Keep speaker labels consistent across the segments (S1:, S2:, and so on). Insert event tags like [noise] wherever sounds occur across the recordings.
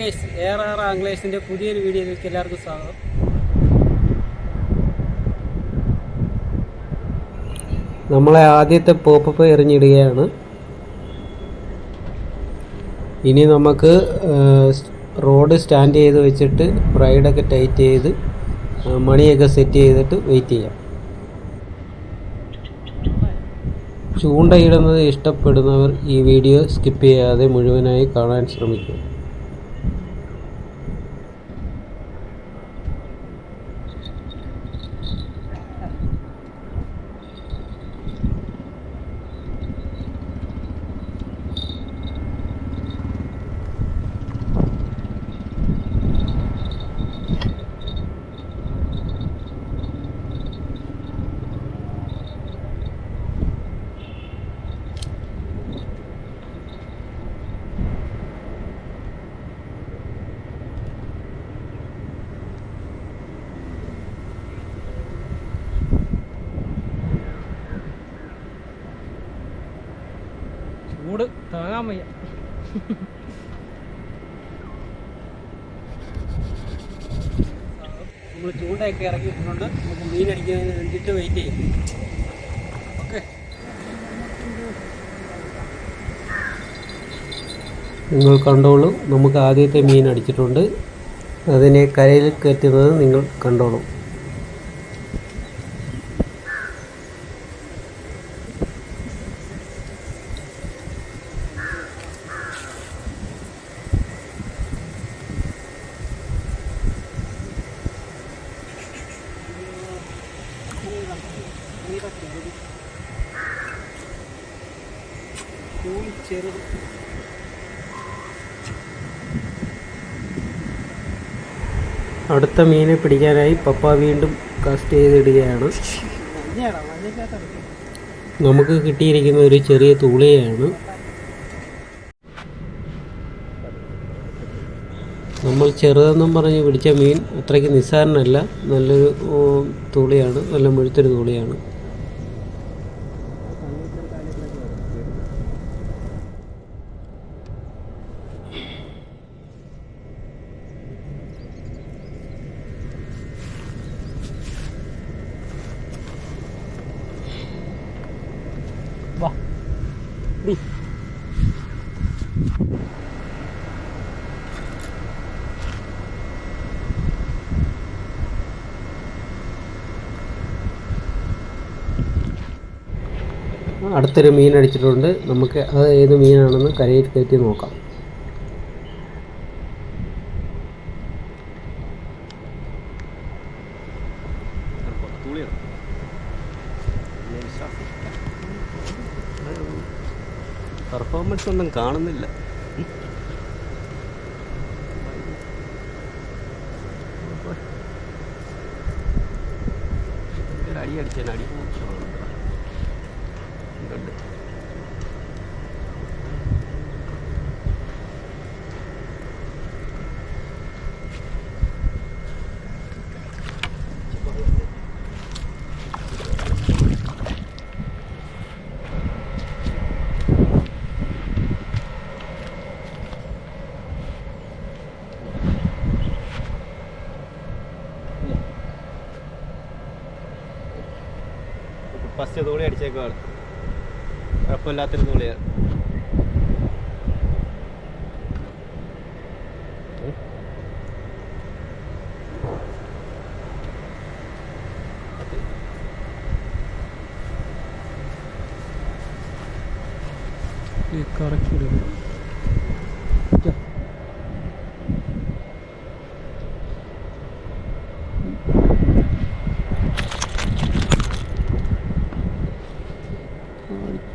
S1: Guys air R ആംഗ്ലേഴ്സിന്റെ പുതിയൊരു വീഡിയോയിലേക്ക് എല്ലാവർക്കും സ്വാഗതം.
S2: നമ്മളെ ആദ്യത്തെ പോപ്പപ്പ് എറിഞ്ഞിടുകയാണ്. ഇനി നമുക്ക് റോഡ് സ്റ്റാൻഡ് ചെയ്ത് വെച്ചിട്ട് റൈഡൊക്കെ ടൈറ്റ് ചെയ്ത് മണിയൊക്കെ സെറ്റ് ചെയ്തിട്ട് വെയിറ്റ് ചെയ്യാം. ചൂണ്ടയിടുന്നത് ഇഷ്ടപ്പെടുന്നവർ ഈ വീഡിയോ സ്കിപ്പ് ചെയ്യാതെ മുഴുവനായി കാണാൻ ശ്രമിക്കുക.
S1: താങ്ങാൻ വയ്യ നമ്മൾ ചൂണ്ടയൊക്കെ ഇറക്കിയിട്ടുണ്ട് നമുക്ക് മീൻ അടിക്കാൻ വേണ്ടിയിട്ട് വെയിറ്റ് ചെയ്യും. ഓക്കെ.
S2: നിങ്ങൾ കണ്ടോളൂ. നമുക്ക് ആദ്യത്തെ മീൻ അടിച്ചിട്ടുണ്ട്. അതിനെ കരയിൽ കയറ്റുന്നത് നിങ്ങൾ കണ്ടോളൂ.
S1: ചെറുത്
S2: അടുത്ത മീനെ പിടിക്കാനായി പപ്പ വീണ്ടും കാസ്റ്റ് ചെയ്തിടുകയാണ്. നമുക്ക് കിട്ടിയിരിക്കുന്ന ഒരു ചെറിയ തൂളിയാണ്. നമ്മൾ ചെറുതെന്നും പറഞ്ഞ് പിടിച്ച മീൻ അത്രയ്ക്ക് നിസ്സാരനല്ല. നല്ലൊരു തൂളിയാണ്. നല്ല മുഴുത്തൊരു തൂളിയാണ്. അടുത്തൊരു മീൻ അടിച്ചിട്ടുണ്ട്. നമുക്ക് അത് ഏത് മീനാണെന്ന് കരയിൽ കയറ്റി നോക്കാം. പെർഫോമൻസ് ഒന്നും കാണുന്നില്ല. അടി അടിച്ചാൽ അടി ഫസ്റ്റ് തൂളി അടിച്ചേക്കുവാണ്. കുഴപ്പമില്ലാത്തൊരു തൂളിയാണ്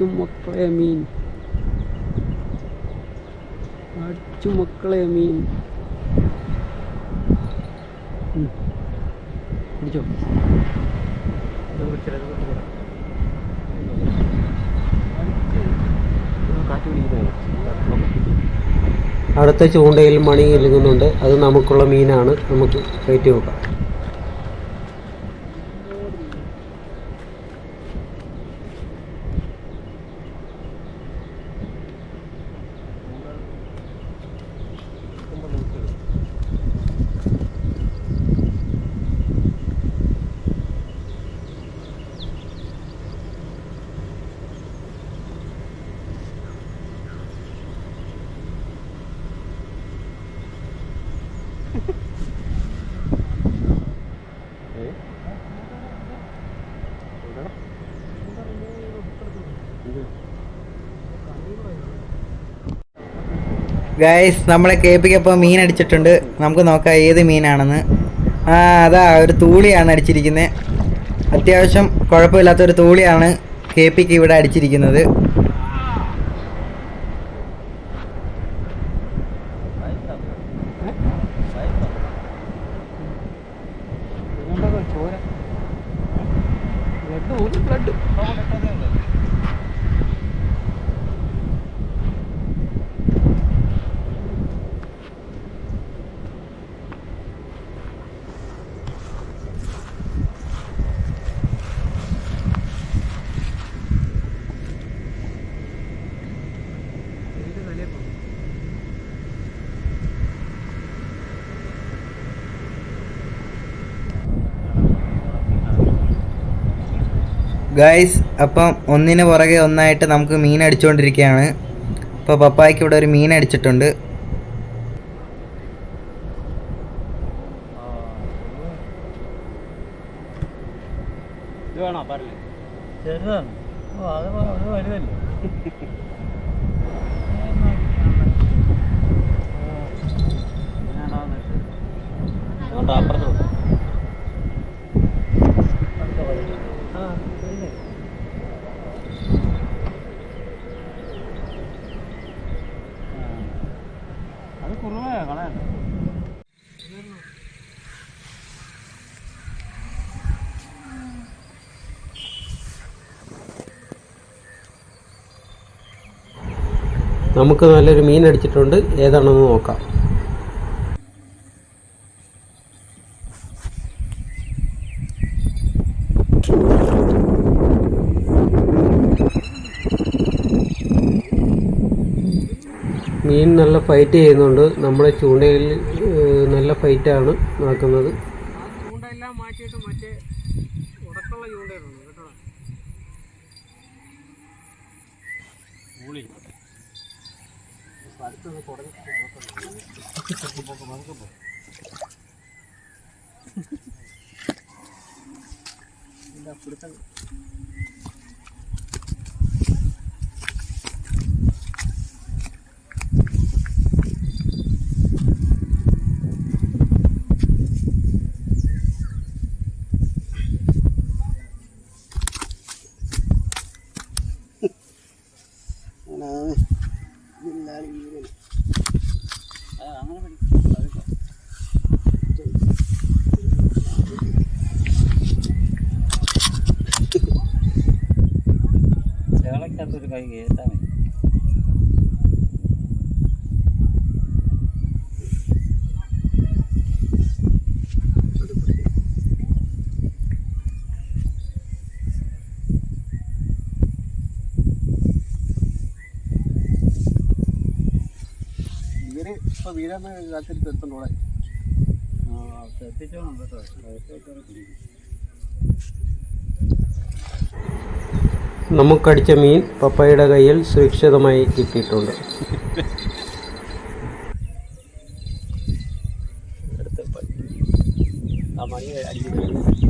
S1: അടിച്ചു മക്കളെ മീൻ. അടിച്ചു മക്കളെ മീൻ. പിടിച്ചോ
S2: അടുത്ത ചൂണ്ടയിൽ മണി ഇലുങ്ങുന്നുണ്ട്. അത് നമുക്കുള്ള മീനാണ്. നമുക്ക് കയറ്റി നോക്കാം
S3: ഗൈസ് നമ്മളെ കേൾപ്പിക്കപ്പോൾ മീൻ അടിച്ചിട്ടുണ്ട്. നമുക്ക് നോക്കാം ഏത് മീനാണെന്ന്. ആ അതാ ഒരു തൂളിയാണ് അടിച്ചിരിക്കുന്നത് അത്യാവശ്യം കുഴപ്പമില്ലാത്തൊരു തൂളിയാണ് കേപ്പിക്ക് ഇവിടെ അടിച്ചിരിക്കുന്നത്.
S1: ബ്ലഡ് ഒരു ബ്ലഡ്
S3: ഗൈസ് അപ്പം ഒന്നിന് പുറകെ ഒന്നായിട്ട് നമുക്ക് മീൻ അടിച്ചുകൊണ്ടിരിക്കുകയാണ് ഇപ്പോൾ പപ്പായ്ക്ക് ഇവിടെ ഒരു മീൻ അടിച്ചിട്ടുണ്ട്.
S1: ഇത് വേണോ? പറഞ്ഞേ.
S4: ചെറുതാണ്. ഓ അത് വലുതല്ലേ? [laughs]
S2: നമുക്ക് നല്ലൊരു മീൻ അടിച്ചിട്ടുണ്ട്. ഏതാണെന്ന് നോക്കാം. മീൻ നല്ല ഫൈറ്റ് ചെയ്യുന്നുണ്ട്. നമ്മുടെ ചൂണ്ടയിൽ നല്ല ഫൈറ്റാണ്. നടക്കുന്നത്.
S1: അടുത്തൊന്ന് തുടങ്ങി
S4: ചേളക്കകത്തൊരു കൈ കയറ്റാൻ മതി.
S1: ഇവർ ഇപ്പൊ വീരാൻ കാത്തിരിത്ത് എടുത്തോളെ
S4: ആ കേട്ടോ.
S2: നമുക്കടിച്ച മീൻ പപ്പയുടെ കയ്യിൽ സുരക്ഷിതമായി കിട്ടിയിട്ടുണ്ട്.
S1: ആ മണി അടിക്കുന്നു